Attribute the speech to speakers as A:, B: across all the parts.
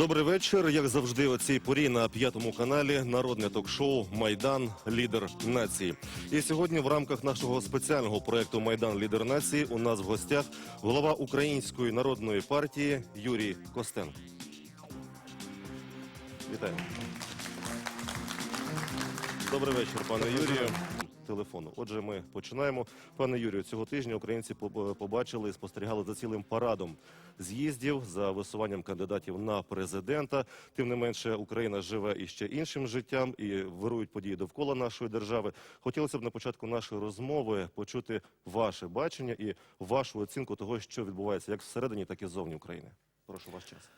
A: Добрий вечір. Як завжди, о цій порі на п'ятому каналі народне ток-шоу Майдан Лідер нації. І сьогодні, в рамках нашого спеціального проекту Майдан Лідер нації, у нас в гостях голова Української народної партії Юрій Костенко. Вітаю. Добрий вечір, пане Юрію. Телефону. Отже, ми починаємо. Пане Юрію, цього тижня українці побачили і спостерігали за цілим парадом з'їздів за висуванням кандидатів на президента. Тим не менше, Україна живе іще іншим життям і вирують події довкола нашої держави. Хотілося б на початку нашої розмови почути ваше бачення і вашу оцінку того, що відбувається як всередині, так і ззовні України. Прошу ваш час.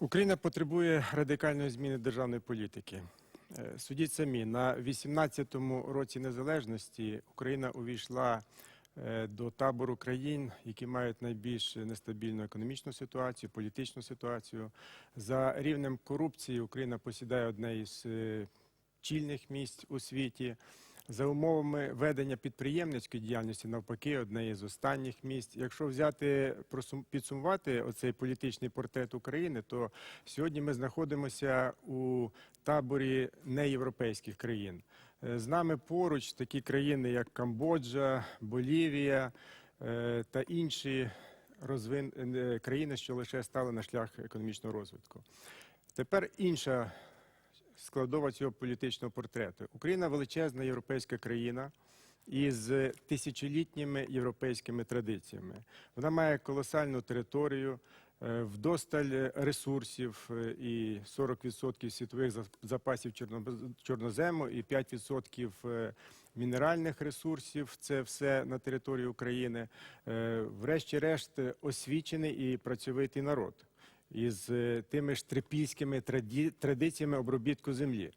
B: Україна потребує радикальної зміни державної політики. Е, Судіть самі, на 18-му році незалежності Україна увійшла е, до табору країн, які мають найбільш нестабільну економічну ситуацію, політичну ситуацію. За рівнем корупції Україна посідає одне із е, чільних місць у світі. За умовами ведення підприємницької діяльності, навпаки, одне із останніх місць. Якщо взяти підсумувати оцей політичний портрет України, то сьогодні ми знаходимося у таборі неєвропейських країн. Е, З нами поруч такі країни, як Камбоджа, Болівія е, та інші розвин... е, країни, що лише стали на шлях економічного розвитку. Тепер інша складова цього політичного портрету. Україна величезна європейська країна із тисячолітніми європейськими традиціями. Вона має колосальну територію, е, вдосталь ресурсів е, і 40% світових запасів чорнозему і 5% е, мінеральних ресурсів. Це все на території України. Врешті-решт освічений і працьовитий народ із е, тими ж трипільськими траді- традиціями обробітку землі.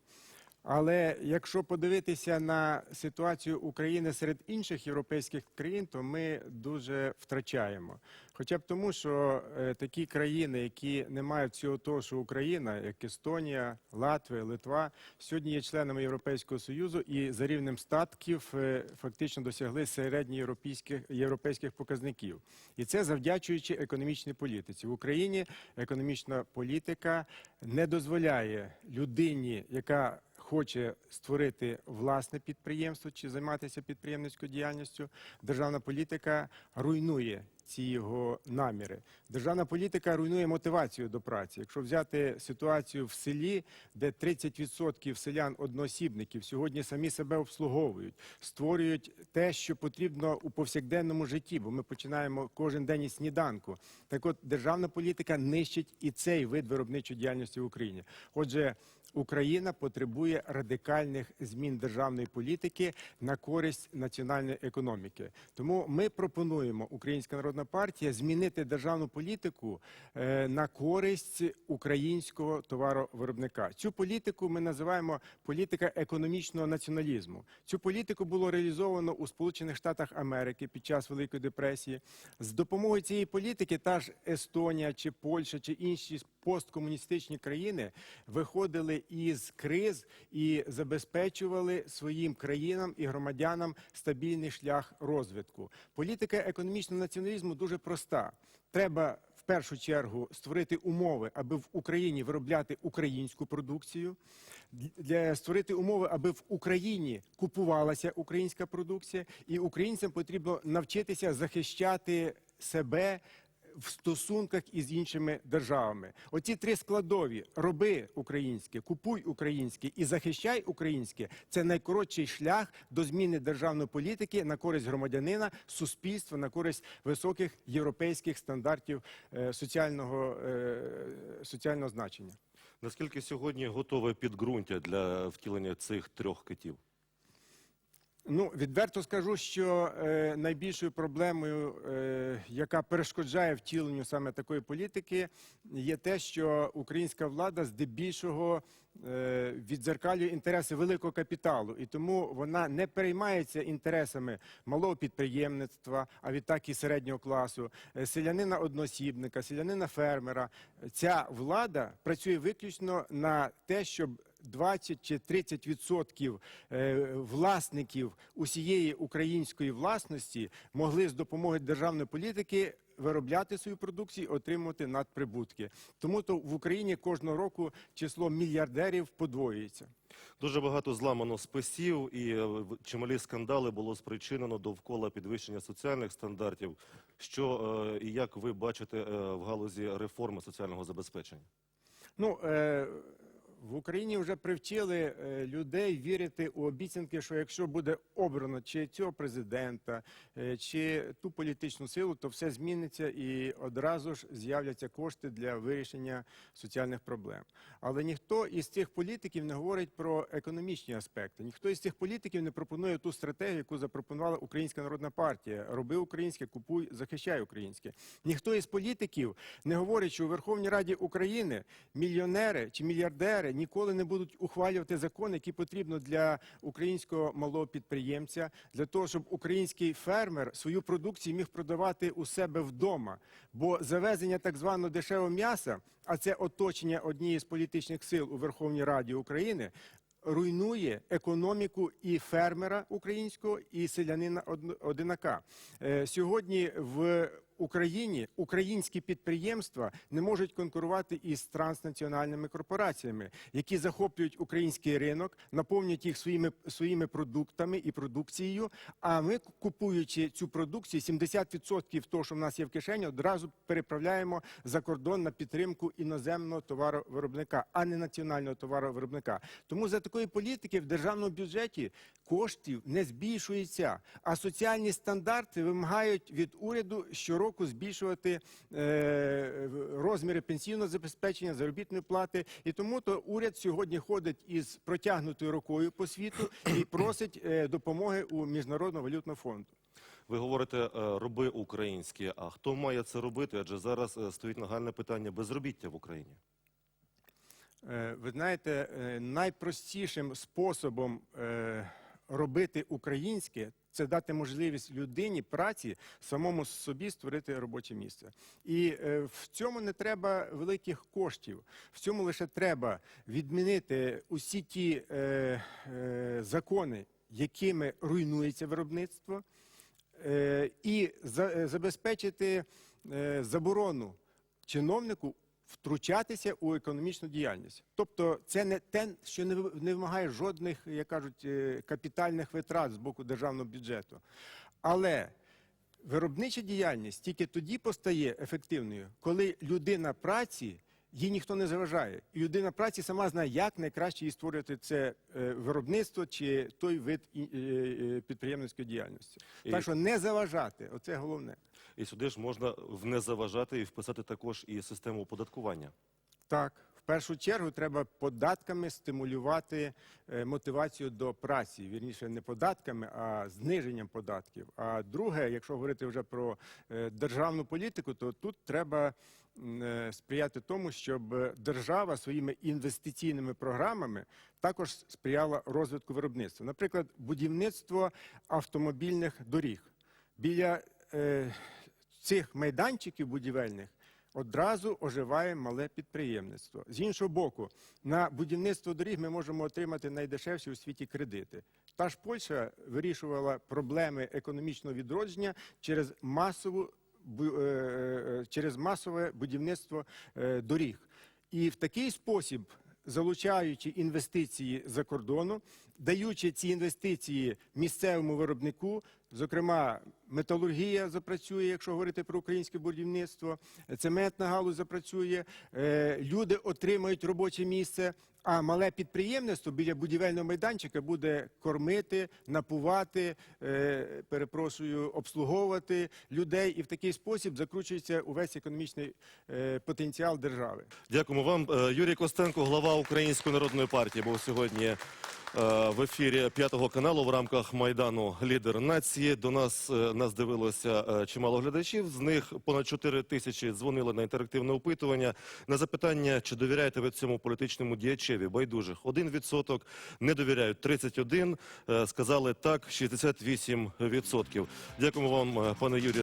B: Але якщо подивитися на ситуацію України серед інших європейських країн, то ми дуже втрачаємо. Хоча б тому, що е, такі країни, які не мають всього того, що Україна, як Естонія, Латвія, Литва, сьогодні є членами Європейського союзу і за рівнем статків е, фактично досягли середньоєвропейських європейських показників. І це завдячуючи економічній політиці в Україні. Економічна політика не дозволяє людині, яка хоче створити власне підприємство чи займатися підприємницькою діяльністю, державна політика руйнує ці його наміри. Державна політика руйнує мотивацію до праці. Якщо взяти ситуацію в селі, де 30% селян одноосібників сьогодні самі себе обслуговують, створюють те, що потрібно у повсякденному житті, бо ми починаємо кожен день із сніданку. Так от державна політика нищить і цей вид виробничої діяльності в Україні. Отже, Україна потребує радикальних змін державної політики на користь національної економіки. Тому ми пропонуємо Українська народна партія змінити державну політику е, на користь українського товаровиробника. Цю політику ми називаємо політика економічного націоналізму. Цю політику було реалізовано у Сполучених Штатах Америки під час Великої депресії. З допомогою цієї політики та ж Естонія чи Польща чи інші посткомуністичні країни виходили із криз і забезпечували своїм країнам і громадянам стабільний шлях розвитку. Політика економічного націоналізму дуже проста. Треба в першу чергу створити умови, аби в Україні виробляти українську продукцію, для створити умови, аби в Україні купувалася українська продукція, і українцям потрібно навчитися захищати себе в стосунках із іншими державами. Оці три складові: роби українське, купуй українське і захищай українське це найкоротший шлях до зміни державної політики на користь громадянина, суспільства, на користь високих європейських стандартів е, соціального, е, соціального значення.
A: Наскільки сьогодні готове підґрунтя для втілення цих трьох китів?
B: Ну, відверто скажу, що е, найбільшою проблемою, е, яка перешкоджає втіленню саме такої політики, є те, що українська влада здебільшого віддзеркалює інтереси великого капіталу, і тому вона не переймається інтересами малого підприємництва, а відтак і середнього класу, е, селянина одноосібника, селянина фермера. Ця влада працює виключно на те, щоб 20 чи 30 відсотків е, власників усієї української власності могли з допомогою державної політики виробляти свою продукцію, отримувати надприбутки. Тому то в Україні кожного року число мільярдерів подвоюється.
A: Дуже багато зламано списів і е, чималі скандали було спричинено довкола підвищення соціальних стандартів. Що е, і як ви бачите е, в галузі реформи соціального забезпечення?
B: Ну, е, в Україні вже привчили е, людей вірити у обіцянки, що якщо буде обрано чи цього президента, е, чи ту політичну силу, то все зміниться і одразу ж з'являться кошти для вирішення соціальних проблем. Але ніхто із цих політиків не говорить про економічні аспекти. Ніхто із цих політиків не пропонує ту стратегію, яку запропонувала Українська народна партія. Роби українське, купуй, захищай українське. Ніхто із політиків не говорить, що у Верховній Раді України мільйонери чи мільярдери ніколи не будуть ухвалювати закони, які потрібно для українського малого підприємця, для того, щоб український фермер свою продукцію міг продавати у себе вдома. Бо завезення так званого дешевого м'яса, а це оточення однієї з політичних сил у Верховній Раді України. Руйнує економіку і фермера українського, і селянина одинака. Е, Сьогодні в Україні українські підприємства не можуть конкурувати із транснаціональними корпораціями, які захоплюють український ринок, наповнюють їх своїми своїми продуктами і продукцією. А ми, купуючи цю продукцію, 70% того, що в нас є в кишені, одразу переправляємо за кордон на підтримку іноземного товаровиробника, а не національного товаровиробника. Тому за такої політики в державному бюджеті коштів не збільшується, а соціальні стандарти вимагають від уряду щороку збільшувати е, розміри пенсійного забезпечення, заробітної плати. І тому то уряд сьогодні ходить із протягнутою рукою по світу і просить е, допомоги у міжнародного валютного фонду.
A: Ви говорите, е, роби українське. А хто має це робити? Адже зараз стоїть нагальне питання безробіття в Україні.
B: Ви знаєте, найпростішим способом робити українське це дати можливість людині праці самому собі створити робоче місце. І е, в цьому не треба великих коштів. В цьому лише треба відмінити усі ті е, е, закони, якими руйнується виробництво, е, і за, е, забезпечити е, заборону чиновнику втручатися у економічну діяльність. Тобто це не те, що не вимагає жодних, як кажуть, е, капітальних витрат з боку державного бюджету. Але виробнича діяльність тільки тоді постає ефективною, коли людина праці. Їй ніхто не заважає, і людина праці сама знає, як найкраще їй створювати це е, виробництво чи той вид підприємницької діяльності.
A: І-
B: Так що не заважати, оце головне.
A: І сюди ж можна в не заважати і вписати також і систему оподаткування.
B: Так, першу чергу треба податками стимулювати е, мотивацію до праці. Вірніше, не податками, а зниженням податків. А друге, якщо говорити вже про е, державну політику, то тут треба е, сприяти тому, щоб держава своїми інвестиційними програмами також сприяла розвитку виробництва. Наприклад, будівництво автомобільних доріг. Біля цих майданчиків будівельних одразу оживає мале підприємництво. З іншого боку, на будівництво доріг ми можемо отримати найдешевші у світі кредити. Та ж Польща вирішувала проблеми економічного відродження через масову бу- е, е, через масове будівництво е, доріг. І в такий спосіб, залучаючи інвестиції за кордону, даючи ці інвестиції місцевому виробнику, зокрема, металургія запрацює, якщо говорити про українське будівництво, цементна галузь запрацює, е, люди отримають робоче місце. А мале підприємництво біля будівельного майданчика буде кормити, напувати, е, перепрошую, обслуговувати людей, і в такий спосіб закручується увесь економічний е, потенціал держави.
A: Дякуємо вам. Юрій Костенко, глава Української народної партії, був сьогодні в ефірі п'ятого каналу в рамках майдану Лідер нації. До нас е, нас дивилося е, чимало глядачів. З них понад 4 тисячі дзвонили на інтерактивне опитування. На запитання, чи довіряєте ви цьому політичному діячеві, байдужих 1%, не довіряють 31%, е, сказали так 68%. Дякуємо вам, пане Юрію.